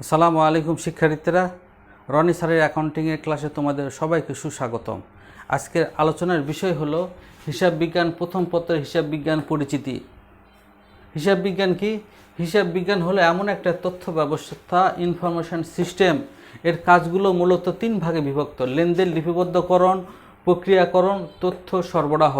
আসসালামু আলাইকুম শিক্ষার্থীরা। রনি স্যারের অ্যাকাউন্টিংয়ের ক্লাসে তোমাদের সবাইকে সুস্বাগতম। আজকের আলোচনার বিষয় হলো হিসাব বিজ্ঞান প্রথম পত্রের হিসাব বিজ্ঞান পরিচিতি। হিসাব বিজ্ঞান কি? হিসাব বিজ্ঞান হলো এমন একটা তথ্য ব্যবস্থা ইনফরমেশন সিস্টেম এর কাজগুলো মূলত তিন ভাগে বিভক্ত। লেনদেন লিপিবদ্ধকরণ, প্রক্রিয়াকরণ, তথ্য সরবরাহ।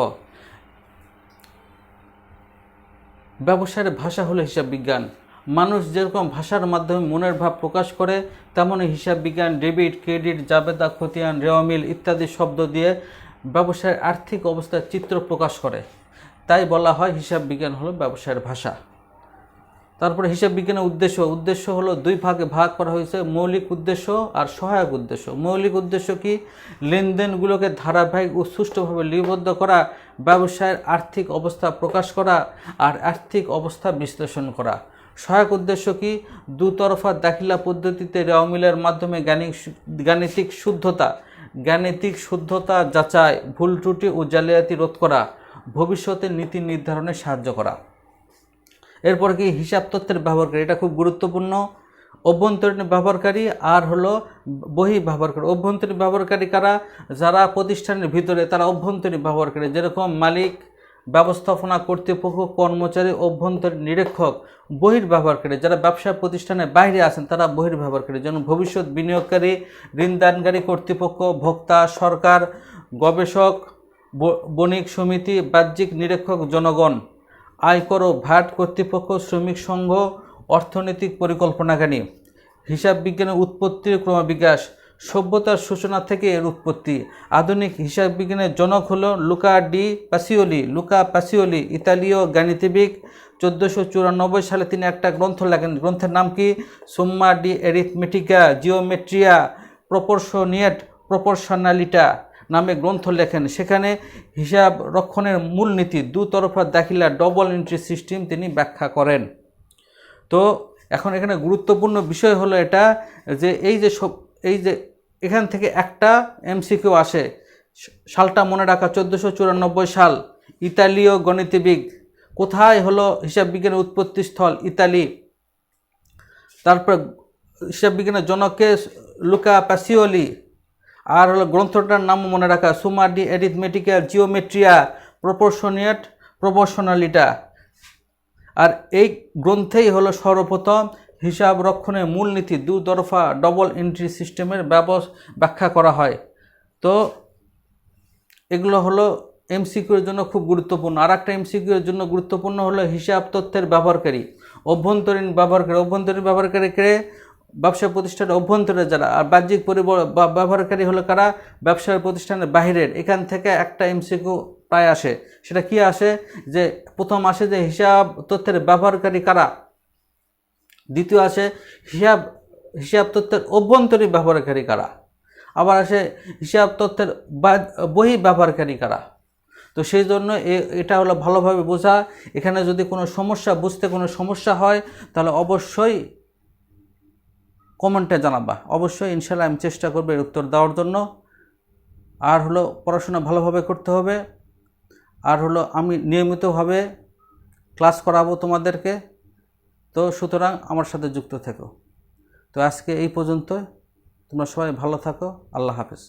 ব্যবসায়ের ভাষা হলো হিসাব বিজ্ঞান। মানুষ যেরকম ভাষার মাধ্যমে মনের ভাব প্রকাশ করে, তেমনই হিসাব বিজ্ঞান, ডেবিট, ক্রেডিট, জাবেদা, খতিয়ান, রেওয়ামিল ইত্যাদি শব্দ দিয়ে ব্যবসায়ের আর্থিক অবস্থার চিত্র প্রকাশ করে। তাই বলা হয় হিসাব বিজ্ঞান হলো ব্যবসায়ের ভাষা। তারপরে হিসাব বিজ্ঞানের উদ্দেশ্য উদ্দেশ্য হলো দুই ভাগে ভাগ করা হয়েছে, মৌলিক উদ্দেশ্য আর সহায়ক উদ্দেশ্য। মৌলিক উদ্দেশ্য কি? লেনদেনগুলোকে ধারাবাহিক ও সুষ্ঠুভাবে লিপিবদ্ধ করা, ব্যবসায়ের আর্থিক অবস্থা প্রকাশ করা আর আর্থিক অবস্থা বিশ্লেষণ করা। সহায়ক উদ্দেশ্য কি? দুতরফা দাখিলা পদ্ধতিতে রেওয়ামিলের মাধ্যমে গাণিতিক শুদ্ধতা। গাণিতিক শুদ্ধতা যাচাই, ভুল ত্রুটি ও জালিয়াতি রোধ করা ভবিষ্যতে নীতি নির্ধারণে সাহায্য করা। এরপর কি? হিসাব তথ্যের ব্যবহারকারী। এটা খুব গুরুত্বপূর্ণ। অভ্যন্তরীণ ব্যবহারকারী আর হলো বহি ব্যবহারকারী। অভ্যন্তরীণ ব্যবহারকারী কারা? যারা প্রতিষ্ঠানের ভিতরে তারা অভ্যন্তরীণ ব্যবহারকারী। যেরকম মালিক ব্যবস্থাপনা কর্তৃপক্ষ, কর্মচারী, অভ্যন্তরীণ নিরীক্ষক বহির ব্যবহারকারী যারা ব্যবসা প্রতিষ্ঠানের বাইরে আছেন, তারা বহির ব্যবহারকারী যেমন ভবিষ্যৎ বিনিয়োগকারী, ঋণদানকারী কর্তৃপক্ষ, ভোক্তা, সরকার, গবেষক বণিক সমিতি, বাহ্যিক নিরীক্ষক, জনগণ, আয়কর ও ভ্যাট কর্তৃপক্ষ, শ্রমিক সংঘ, অর্থনৈতিক পরিকল্পনাকারী, হিসাব বিজ্ঞানের উৎপত্তি ও ক্রমবিকাশ সভ্যতার সূচনা থেকে এর উৎপত্তি। আধুনিক হিসাব বিজ্ঞানের জনক হল Luca de Pacioli Luca Pacioli ইতালীয় গাণিতিবিদ। চোদ্দোশো চুরানব্বই সালে তিনি একটা গ্রন্থ লেখেন। গ্রন্থের নাম কি? সুম্মা ডি এরিথমেটিকা, জিওমেট্রিয়া, প্রপোর্শনিয়েট, প্রপোর্শনালিটা নামে গ্রন্থ লেখেন। সেখানে হিসাব রক্ষণের মূলনীতি দুতরফা দাখিলা ডবল এন্ট্রি সিস্টেম তিনি ব্যাখ্যা করেন। তো এখন এখানে গুরুত্বপূর্ণ বিষয় হলো এটা যে এই যে এই যে এখান থেকে একটা এমসিকিউ আসে, সালটা মনে রাখা চোদ্দোশো চুরানব্বই সাল, ইতালীয় গণিতবিদ। কোথায় হলো হিসাব বিজ্ঞানের উৎপত্তি স্থল? ইতালি। তারপর হিসাব বিজ্ঞানের জনককে লুকা প্যাসিওলি। আর হলো গ্রন্থটার নাম মনে রাখা সুমাডি এরিথমেটিক্যাল জিওমেট্রিয়া প্রপোর্শনিয়েট প্রপোর্শনালিটা। আর এই গ্রন্থেই হলো সর্বপ্রথম হিসাব রক্ষণের মূলনীতি দুতরফা ডবল এন্ট্রি সিস্টেমের ব্যাখ্যা করা হয়। তো এগুলো হলো এমসিকিউর জন্য খুব গুরুত্বপূর্ণ। আর একটা এমসিকিউর জন্য গুরুত্বপূর্ণ হলো হিসাব তথ্যের ব্যবহারকারী। অভ্যন্তরীণ ব্যবহারকারী অভ্যন্তরীণ ব্যবহারকারী ব্যবহারকারীকে ব্যবসা প্রতিষ্ঠানের অভ্যন্তরে যারা। আর বাহ্যিক ব্যবহারকারী হলো কারা? ব্যবসায় প্রতিষ্ঠানের বাহিরের। এখান থেকে একটা এমসিকিউ প্রায় আসে। সেটা কি আসে? যে প্রথম আসে যে হিসাব তথ্যের ব্যবহারকারী কারা? দ্বিতীয় আসে হিসাব হিসাব তথ্যের অভ্যন্তরীণ ব্যবহারকারী কারা? আবার আসে হিসাব তথ্যের বহি ব্যবহারকারী কারা? তো সেই জন্য এটা হলো ভালোভাবে বোঝা। এখানে যদি কোনো সমস্যা, বুঝতে কোনো সমস্যা হয়, তাহলে অবশ্যই কমেন্টে জানাবা। অবশ্যই ইনশাল্লাহ আমি চেষ্টা করব এর উত্তর দেওয়ার জন্য। আর হলো পড়াশোনা ভালোভাবে করতে হবে। আর হলো আমি নিয়মিতভাবে ক্লাস করাবো তোমাদেরকে। তো সুতরাং আমার সাথে যুক্ত থেকো। তো আজকে এই পর্যন্ত তোমরা সবাই ভালো থাকো। আল্লাহ হাফেজ।